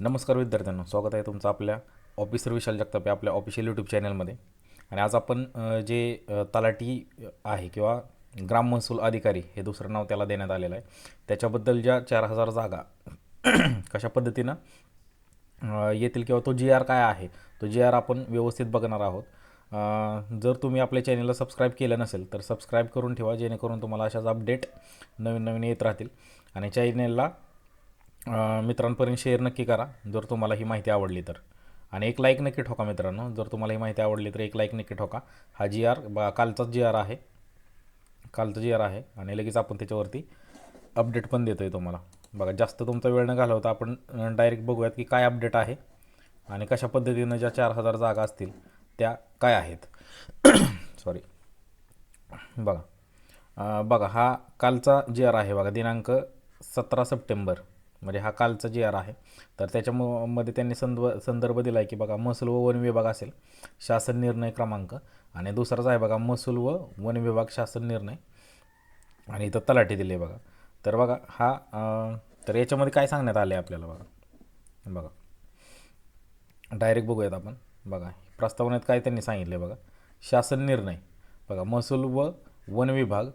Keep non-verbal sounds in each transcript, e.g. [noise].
नमस्कार विद्यार्थ्यांनो स्वागत आहे तुमचं आपल्या ऑफिसर विशाल जगताप या आपल्या ऑफिशियल यूट्यूब चॅनलमध्ये आणि आज आपण जे तलाठी आहे किंवा ग्राम महसूल अधिकारी हे दुसरं नाव त्याला देण्यात आलेलं आहे. त्याच्याबद्दल ज्या चार हजार जागा [clears throat] कशा पद्धतीनं येतील किंवा तो जी आर काय आहे तो जी आर आपण व्यवस्थित बघणार आहोत. जर तुम्ही आपल्या चॅनलला सबस्क्राईब केलं नसेल तर सबस्क्राईब करून ठेवा जेणेकरून तुम्हाला अशाच अपडेट नवीन नवीन येत राहतील. आणि चॅनलला मित्रांपर्यंत शेअर नक्की करा. जर तुम्हाला ही माहिती आवडली तर. आणि एक लाईक नक्की ठोका मित्रांनो. जर तुम्हाला ही माहिती आवडली तर एक लाईक नक्की ठोका. हा जी आर बा कालचाच जी आर आहे. कालचा जी आर आहे. आणि लगेच आपण त्याच्यावरती अपडेट पण देतो आहे तुम्हाला. बघा जास्त तुमचा वेळ न घालवता आपण डायरेक्ट बघूयात की काय अपडेट आहे. आणि कशा पद्धतीनं ज्या चार हजार जागा असतील त्या काय आहेत. [coughs] सॉरी बघा. बघा हा कालचा जी आर आहे बघा. दिनांक सतरा सप्टेंबर. म्हणजे हा कालचा जी आर आहे तर त्याच्यामध्ये त्यांनी संदर्भ संदर्भ दिला आहे की बघा महसूल व वन विभाग असेल शासन निर्णय क्रमांक आणि दुसराच आहे बघा महसूल व वन विभाग शासन निर्णय आणि इथं तलाठी दिली आहे बघा. तर बघा हा तर याच्यामध्ये काय सांगण्यात आलं आहे आपल्याला बघा? बघा. डायरेक्ट बघूयात आपण. बघा प्रस्तावनेत काय त्यांनी सांगितलं आहे बघा? शासन निर्णय. बघा महसूल व वन विभाग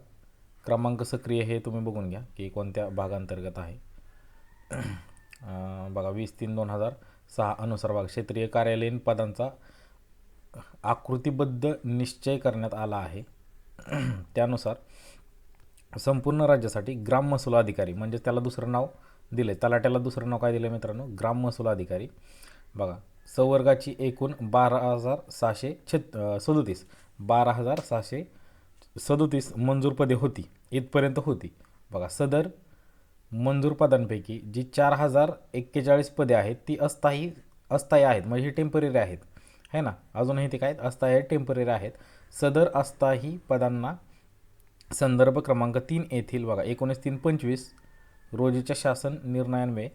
क्रमांक सक्रिय हे तुम्ही बघून घ्या की कोणत्या भागांतर्गत आहे. बघा वीस तीन दोन हजार सहा अनुसार बघा क्षेत्रीय कार्यालयीन पदांचा आकृतीबद्ध निश्चय करण्यात आला आहे. त्यानुसार संपूर्ण राज्यासाठी ग्राम महसूल अधिकारी म्हणजे त्याला दुसरं नाव दिलं आहे तलाट्याला दुसरं नाव काय दिलं आहे मित्रांनो? ग्राम महसूल अधिकारी. बघा संवर्गाची एकूण बारा हजार सहाशे छत सदोतीस. बारा हजार सहाशे सदोतीस मंजूर पदे होती इथपर्यंत होती. बघा सदर मंजूर पदांपैकी जी चार हजार एक्केचाळीस पदे आहेत ती अस्थायी अस्थायी आहेत. म्हणजे ही टेंपररी आहेत. है ना? अजूनही ते काय अस्थायी टेंपररी आहेत. सदर अस्थायी पदांना संदर्भ क्रमांक तीन येथील बघा एकोणीस तीन पंचवीस रोजीच्या शासन निर्णयान्वये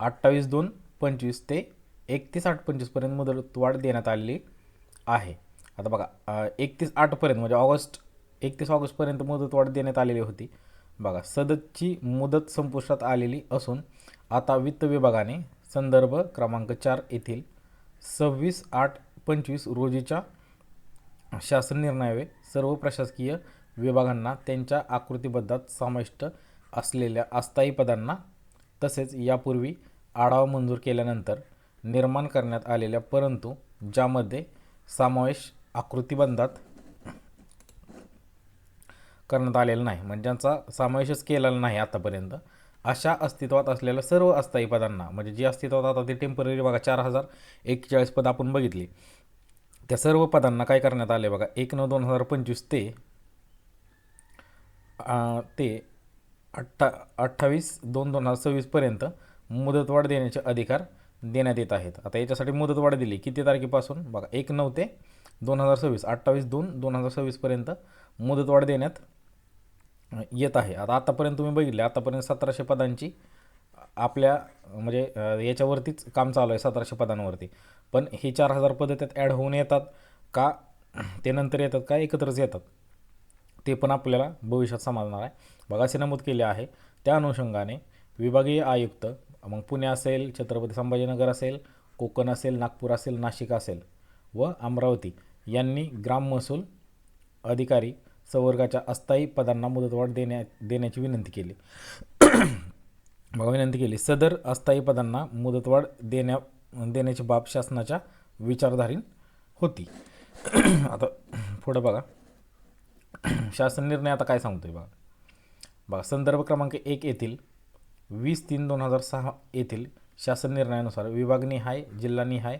अठ्ठावीस दोन पंचवीस ते एकतीस आठ पंचवीसपर्यंत मुदतवाढ देण्यात आलेली आहे. आता बघा एकतीस आठपर्यंत म्हणजे ऑगस्ट एकतीस ऑगस्टपर्यंत मुदतवाढ देण्यात आलेली होती. बघा सदतची मुदत संपुष्टात आलेली असून आता वित्त विभागाने संदर्भ क्रमांक चार येथील सव्वीस आठ पंचवीस रोजीच्या शासन निर्णयावे सर्व प्रशासकीय विभागांना त्यांच्या आकृतीबद्धात समाविष्ट असलेल्या अस्थायी पदांना तसेच यापूर्वी आढावा मंजूर केल्यानंतर निर्माण करण्यात आलेल्या परंतु ज्यामध्ये समावेश आकृतीबंधात करण्यात आलेला नाही. म्हणजे ज्यांचा समावेशच केलेला नाही आतापर्यंत अशा अस्तित्वात असलेल्या सर्व अस्थायी पदांना म्हणजे जी अस्तित्वात आता ती टेंपररी बघा चार हजार एक्केचाळीस पद आपण बघितली. त्या सर्व पदांना काय करण्यात आले बघा एक नऊ दोन हजार पंचवीस ते ते अठ्ठा अठ्ठावीस दोन दोन हजार सव्वीसपर्यंत मुदतवाढ देण्याचे अधिकार देण्यात येत आहेत. आता याच्यासाठी मुदतवाढ दिली किती तारखेपासून? बघा एक नऊ ते दोन हजार सव्वीस अठ्ठावीस दोन दोन हजार सव्वीसपर्यंत मुदतवाढ देण्यात येत आहे. आता आतापर्यंत तुम्ही बघितले आतापर्यंत सतराशे पदांची आपल्या म्हणजे याच्यावरतीच काम चालू आहे सतराशे पदांवरती. पण हे चार हजार पदं त्यात ॲड होऊन येतात का? ते नंतर येतात का? एकत्रच येतात. ते पण आपल्याला भविष्यात समजणार आहे. बघा असे नमूद केले आहे. त्या अनुषंगाने विभागीय आयुक्त मग पुणे असेल छत्रपती संभाजीनगर असेल कोकण असेल नागपूर असेल नाशिक असेल व अमरावती यांनी ग्राम महसूल अधिकारी संवर्गाच्या अस्थायी पदांना मुदतवाढ देण्या देण्याची विनंती केली. [clears throat] बघा विनंती केली. सदर अस्थायी पदांना मुदतवाढ देण्या देण्याची बाब शासनाच्या विचारधारीन होती. [clears throat] आता पुढं बघा. [clears throat] शासन निर्णय आता काय सांगतोय बघा. बघा संदर्भ क्रमांक एक येथील वीस तीन दोन हजार सहा येथील शासन निर्णयानुसार विभागनिहाय जिल्हानिहाय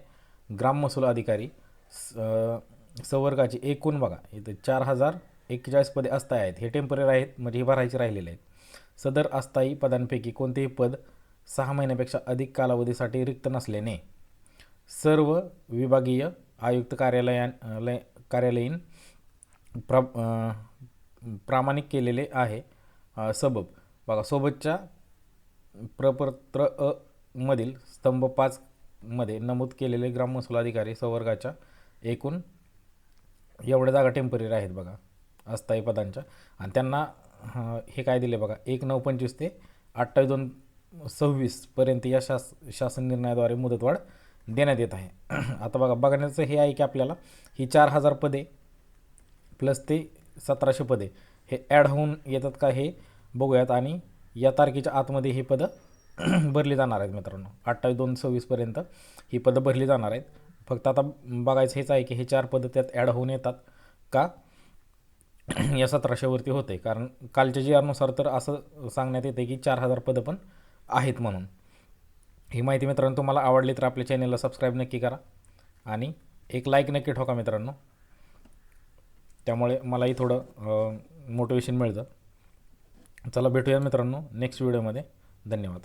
ग्राम महसूल अधिकारी स- संवर्गाचे संवर्गाची एकूण बघा इथं चार हजार एक्केचाळीस पदे अस्थायी आहेत. हे टेंपररी आहेत म्हणजे हे भरायचे राहिलेले आहेत. सदर अस्थायी पदांपैकी कोणतेही पद सहा महिन्यापेक्षा अधिक कालावधीसाठी रिक्त नसल्याने सर्व विभागीय आयुक्त कार्यालयालय कार्यालयीन प्रा प्रामाणिक केलेले आहे सबब. बघा सोबतच्या प्रपत्र अ मधील स्तंभ पाच मध्ये नमूद केलेले ग्राम महसूल अधिकारी संवर्गाच्या एकूण एवढ्या जागा टेंपररी आहेत बघा. अस्थायी पदांच्या आणि त्यांना हे काय दिले बघा एक नऊ पंचवीस ते अठ्ठावीस दोन सव्वीसपर्यंत या शास शासन निर्णयाद्वारे मुदतवाढ देण्यात येत आहे. [clears throat] आता बघा बघण्याचं हे आहे की आपल्याला ही चार हजार पदे प्लस ते सतराशे पदे हे ॲड होऊन येतात का हे बघूयात. आणि या तारखेच्या आतमध्ये ही पदं [clears throat] भरली जाणार आहेत मित्रांनो. अठ्ठावीस दोन सव्वीसपर्यंत ही पदं भरली जाणार आहेत. फक्त आता बघायचं हेच आहे की हे चार पदं त्यात ॲड होऊन येतात का? [clears throat] या सतराशेवरती होते. कारण कालच्या जी अनुसार तर असं सांगण्यात येते की चार हजार पदं पण आहेत म्हणून. ही माहिती मित्रांनो तुम्हाला आवडली तर आपल्या चॅनलला सबस्क्राईब नक्की करा आणि एक लाईक नक्की ठोका मित्रांनो. त्यामुळे मलाही थोडं मोटिवेशन मिळतं. चला भेटूया मित्रांनो नेक्स्ट व्हिडिओमध्ये धन्यवाद.